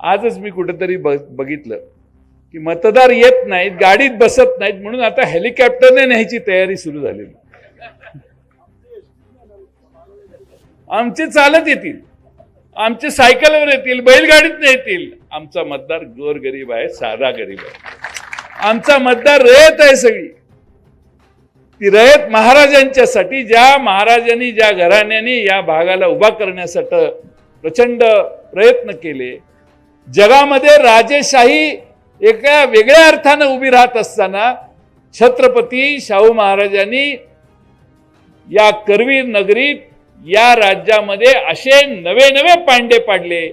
आजच मी कुठेतरी बघितलं की मतदार येत नाहीत गाडीत बसत नाहीत म्हणून आता हेलिकॉप्टरने न्यायची तयारी सुरू झालेली आमचे चालत येतील. आमचे सायकलवर येतील बैलगाडीत येतील. आमचा मतदार गोरगरीब आहे साधा गरीब आहे. आमचा मतदार रयत आहे सगळी. ती रयत महाराजांच्यासाठी ज्या महाराजांनी ज्या घराण्याने या भागाला उभा करण्यासाठी प्रचंड प्रयत्न केले जगामध्ये राजेशाही एका वेगळ्या अर्थानं उभी राहत असताना छत्रपती शाहू महाराजांनी या करवीर नगरीत या राज्यामध्ये असे नवे नवे पांडे पाडले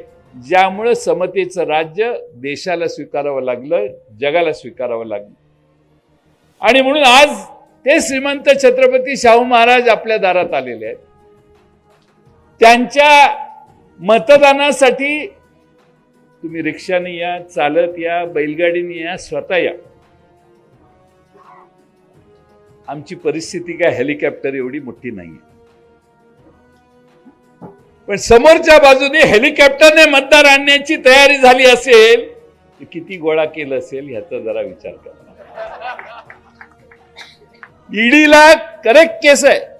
ज्यामुळं समतेचं राज्य देशाला स्वीकारावं लागलं जगाला स्वीकारावं लागलं. आणि म्हणून आज ते श्रीमंत छत्रपती शाहू महाराज आपल्या दारात आलेले आहेत. त्यांच्या मतदानासाठी तुम्ही रिक्षाने या चालत या बैलगाडीने या स्वतः या. आमची परिस्थिती काय? हेलिकॉप्टर एवढी मोठी नाहीये. पण समोरच्या बाजूने हेलिकॉप्टरने मतदार आणण्याची तयारी झाली असेल तर किती गोळा केलं असेल ह्याचा जरा विचार करा. ईडीला करेक्ट केस आहे.